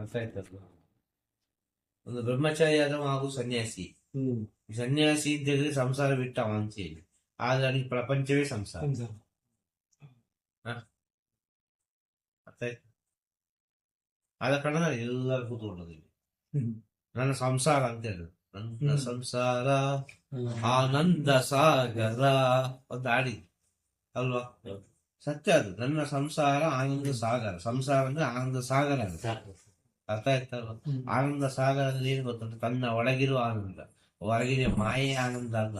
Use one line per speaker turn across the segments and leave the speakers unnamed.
ಅರ್ಥ ಒಂದು ಬ್ರಹ್ಮಚಾರಿ ಆದವ ಹಾಗೂ ಸನ್ಯಾಸಿ. ಸನ್ಯಾಸಿ ಅಂತ ಹೇಳಿದ್ರೆ ಸಂಸಾರ ಬಿಟ್ಟವ ಅಂತ ಹೇಳಿ ಆದ್ರೆ ಅವನಿಗೆ ಪ್ರಪಂಚವೇ ಸಂಸಾರ. ಅರ್ಥ ಆಯ್ತು? ಆದ ಕಾರಣ ಎಲ್ಲರೂ
ಕೂತ್ಕೊಂಡಿದ್ದೀವಿ
ನನ್ನ ಸಂಸಾರ ಅಂತ ಹೇಳುದು ನನ್ನ ಸಂಸಾರ ಆನಂದ ಸಾಗರ. ಒಂದು ಹಾಡಿ ಅಲ್ವಾ? ಸತ್ಯ ಅದು. ನನ್ನ ಸಂಸಾರ ಆನಂದ ಸಾಗರ. ಸಂಸಾರ ಅಂದ್ರೆ ಆನಂದ ಸಾಗರ. ಅರ್ಥ
ಆಯ್ತಲ್ಲ
ಆನಂದ ಸಾಗರ ಅಂದ್ರೆ ಏನು ಗೊತ್ತುಂಟು? ತನ್ನ ಒಳಗಿರುವ ಆನಂದ. ಹೊರಗಿನ ಮಾಯೆ ಆನಂದ ಅಲ್ಲ.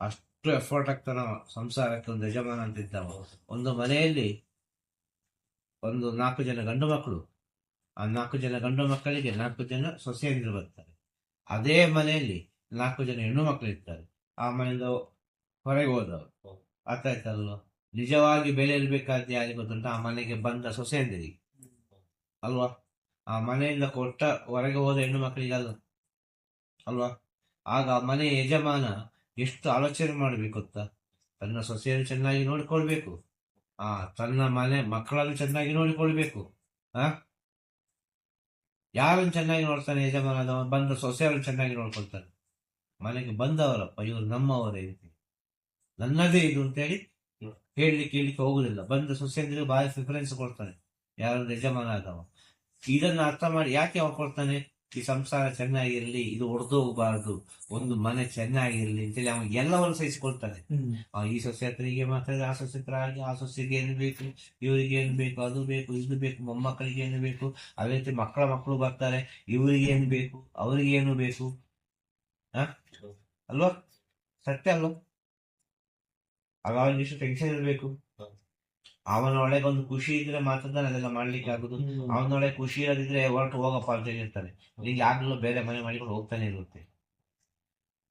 ಅಷ್ಟು ಎಫರ್ಟ್ ಆಗ್ತಾನ ಸಂಸಾರಕ್ಕೆ ಒಂದು ಯಜಮಾನ ಅಂತ ಇದ್ದಾವ ಒಂದು ಮನೆಯಲ್ಲಿ ಒಂದು ನಾಲ್ಕು ಜನ ಗಂಡು ಮಕ್ಕಳು ಆ ನಾಲ್ಕು ಜನ ಗಂಡು ಮಕ್ಕಳಿಗೆ ನಾಲ್ಕು ಜನ ಸೊಸೆಯಂದಿರು ಬರ್ತಾರೆ. ಅದೇ ಮನೆಯಲ್ಲಿ ನಾಲ್ಕು ಜನ ಹೆಣ್ಣು ಮಕ್ಕಳು ಇರ್ತಾರೆ. ಆ ಮನೆಯಿಂದ ಹೊರಗೆ ಹೋದವರು. ಅರ್ಥ ಆಯ್ತಲ್ವ ನಿಜವಾಗಿ ಬೆಲೆ ಇರಬೇಕಾದ ಯಾರಿಗೆ ಗೊತ್ತುಂಟ? ಆ ಮನೆಗೆ ಬಂದ ಸೊಸೆಯಂದಿರಿಗೆ. ಅಲ್ವಾ? ಆ ಮನೆಯಿಂದ ಕೊಟ್ಟ ಹೊರಗೆ ಹೋದ ಹೆಣ್ಣು ಮಕ್ಕಳಿಗೆ ಅಲ್ಲ ಅಲ್ವಾ? ಆಗ ಆ ಮನೆ ಯಜಮಾನ ಎಷ್ಟು ಆಲೋಚನೆ ಮಾಡಬೇಕು ಗೊತ್ತಾ? ತನ್ನ ಸೊಸೆಯನ್ನು ಚೆನ್ನಾಗಿ ನೋಡಿಕೊಳ್ಬೇಕು. ಆ ತನ್ನ ಮನೆ ಮಕ್ಕಳನ್ನು ಚೆನ್ನಾಗಿ ನೋಡಿಕೊಳ್ಬೇಕು. ಆ? ಯಾರನ್ನು ಚೆನ್ನಾಗಿ ನೋಡ್ತಾನೆ ಯಜಮಾನ? ಬಂದ ಸೊಸೆಯನ್ನು ಚೆನ್ನಾಗಿ ನೋಡ್ಕೊಳ್ತಾನೆ. ಮನೆಗೆ ಬಂದವರಪ್ಪ, ಇವರು ನಮ್ಮವರೇ ನನ್ನದೇ ಇದು ಅಂತೇಳಿ ಹೇಳಲಿಕ್ಕೆ ಹೇಳಲಿಕ್ಕೆ ಹೋಗುದಿಲ್ಲ ಬಂದ ಸೊಸೆಯಂದ್ರೆ ಬಾರಿ ಪ್ರಿಫರೆನ್ಸ್ ಕೊಡ್ತಾನೆ. ಯಾರು ಯಜಮಾನ ಆದವ ಇದನ್ನ ಅರ್ಥ ಮಾಡಿ ಯಾಕೆ ಅವ ಕೊಡ್ತಾನೆ? ಈ ಸಂಸಾರ ಚೆನ್ನಾಗಿರ್ಲಿ, ಇದು ಒಡೆದು ಹೋಗಬಾರ್ದು, ಒಂದು ಮನೆ ಚೆನ್ನಾಗಿರ್ಲಿ ಅಂತೇಳಿ ಅವನು ಎಲ್ಲವನ್ನು ಸಹಿಸಿಕೊಳ್ತಾನೆ. ಈ ಸೊಸೆ ಹತ್ರ ಮಾತಾಡಿದ್ರೆ ಆ ಸೊಸೆ ಹತ್ರ ಆ ಸೊಸೆಗೆ ಏನು ಬೇಕು, ಇವರಿಗೆ ಏನು ಬೇಕು, ಅದು ಬೇಕು, ಇದು ಬೇಕು, ಮೊಮ್ಮಕ್ಕಳಿಗೆ ಏನು ಬೇಕು, ಅದೇ ರೀತಿ ಮಕ್ಕಳ ಮಕ್ಕಳು ಬರ್ತಾರೆ, ಇವರಿಗೆ ಏನು ಬೇಕು, ಅವರಿಗೆ ಏನು ಬೇಕು? ಅಲ್ವಾ? ಸತ್ಯ ಅಲ್ವಾ? ಆಗ ಅವನಿಷ್ಟು ಟೆನ್ಷನ್ ಇರಬೇಕು ಅವನ ಒಳಗೆ ಒಂದು ಖುಷಿ ಇದ್ರೆ ಮಾತ್ರ ಅದೆಲ್ಲ ಮಾಡ್ಲಿಕ್ಕೆ ಆಗುದು. ಅವನೊಳಗೆ ಖುಷಿ ಇರದಿದ್ರೆ ಹೊರಟು ಹೋಗಪ್ಪ ಅಂತ ಹೇಳಿರ್ತಾನೆ ನಿಂಗೆ ಆಗ್ಲೂ ಬೇರೆ ಮನೆ ಮಾಡಿಕೊಂಡು ಹೋಗ್ತಾನೆ ಇರುತ್ತೆ.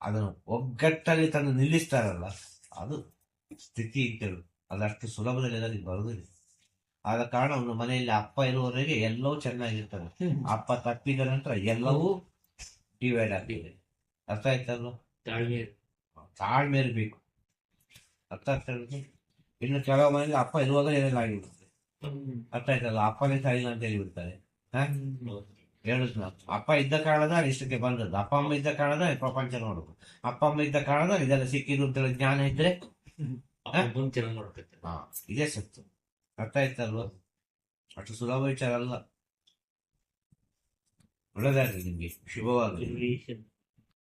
ಅದನ್ನು ಒಗ್ಗಟ್ಟಲ್ಲಿ ತಂದು ನಿಲ್ಲಿಸ್ತಾರಲ್ಲ ಅದು ಸ್ಥಿತಿ ಇಟ್ಟರು ಅದಷ್ಟು ಸುಲಭದಲ್ಲಿ ಅದಕ್ಕೆ ಬರುವುದಿಲ್ಲ ಆದ ಕಾರಣ ಒಂದು ಮನೆಯಲ್ಲಿ ಅಪ್ಪ ಇರುವವರೆಗೆ ಎಲ್ಲವೂ ಚೆನ್ನಾಗಿರ್ತದೆ. ಅಪ್ಪ ತಪ್ಪಿದ ನಂತರ ಎಲ್ಲವೂ ಡಿವೈಡ್ ಆಗ್ತದೆ. ಅರ್ಥ ಆಯ್ತಲ್ವ
ತಾಳ್ಮೆ.
ತಾಳ್ಮೆ ಇರಬೇಕು. ಅರ್ಥ ಆಗ್ತಾ? ಇನ್ನು ಕೆಲವು ಮನೆಯಲ್ಲಿ ಅಪ್ಪ ಇರುವಾಗ ಏನೆಲ್ಲ ಆಗಿಬಿಡುತ್ತೆ. ಅರ್ಥ ಆಯ್ತಲ್ಲ? ಅಪ್ಪನೇ ಸರಿಲ್ಲ ಅಂತ ಹೇಳಿಬಿಡ್ತಾರೆ. ಹೇಳುದು ನಾವು ಅಪ್ಪ ಇದ್ದ ಕಾರಣದ ಇಷ್ಟಕ್ಕೆ ಬಂದದ್ದು. ಅಪ್ಪ ಅಮ್ಮ ಇದ್ದ ಕಾರಣದ ಪ್ರಪಂಚ ನೋಡುದು ಅಪ್ಪ ಅಮ್ಮ ಇದ್ದ ಕಾರಣದ ಇದೆಲ್ಲ ಸಿಕ್ಕಿದ್ರು ಅಂತ ಜ್ಞಾನ ಇದ್ರೆ? ಇದೇ ಸತ್ತು. ಅರ್ಥ ಆಯ್ತಲ್ವ? ಅಷ್ಟು ಸುಲಭ ವಿಚಾರ ಅಲ್ಲ. ಒಳ್ಳೆದಾಗಲಿ ನಿಮ್ಗೆ. ಶುಭವಾಗಲಿ.